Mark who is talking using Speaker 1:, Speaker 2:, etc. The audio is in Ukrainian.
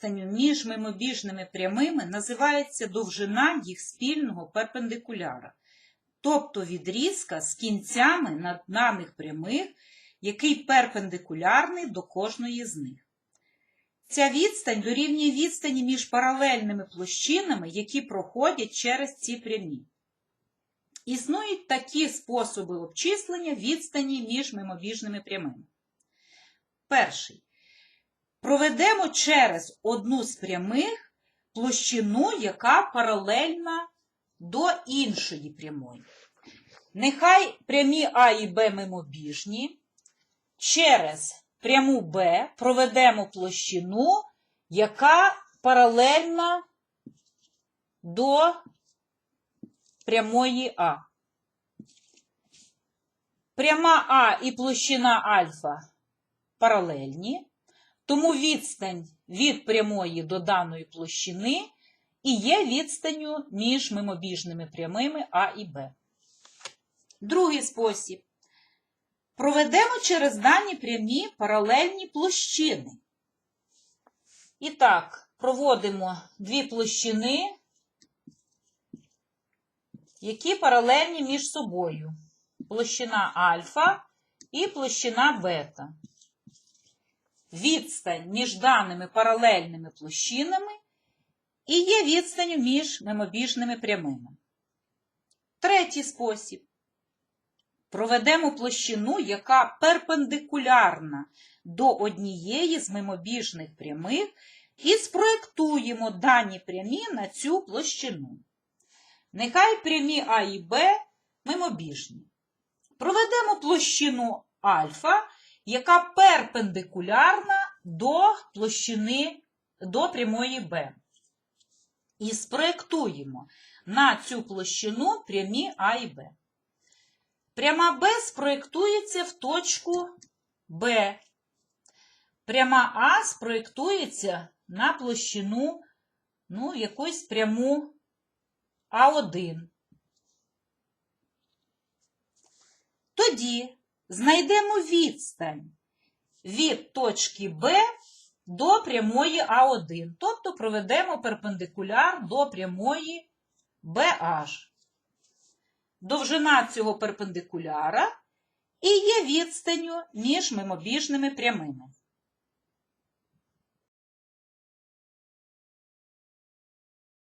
Speaker 1: Відстанню між мимобіжними прямими називається довжина їх спільного перпендикуляра, тобто відрізка з кінцями над даних прямих, який перпендикулярний до кожної з них. Ця відстань дорівнює відстані між паралельними площинами, які проходять через ці прямі. Існують такі способи обчислення відстані між мимобіжними прямими. Перший. Проведемо через одну з прямих площину, яка паралельна до іншої прямої. Нехай прямі А і Б мимобіжні. Через пряму Б проведемо площину, яка паралельна до прямої А. Пряма А і площина альфа паралельні, тому відстань від прямої до даної площини і є відстанню між мимобіжними прямими А і Б. Другий спосіб. Проведемо через дані прямі паралельні площини. І так, проводимо дві площини, які паралельні між собою. Площина альфа і площина бета. Відстань між даними паралельними площинами і є відстанню між мимобіжними прямими. Третій спосіб. Проведемо площину, яка перпендикулярна до однієї з мимобіжних прямих, і спроєктуємо дані прямі на цю площину. Нехай прямі А і Б мимобіжні. Проведемо площину альфа, яка перпендикулярна до площини до прямої Б. І спроєктуємо на цю площину прямі А і Б. Пряма Б спроєктується в точку Б. Пряма А спроєктується на площину, ну, якусь пряму А1. Тоді знайдемо відстань від точки Б до прямої А1, тобто проведемо перпендикуляр до прямої BH. Довжина цього перпендикуляра і є відстанню між мимобіжними прямими.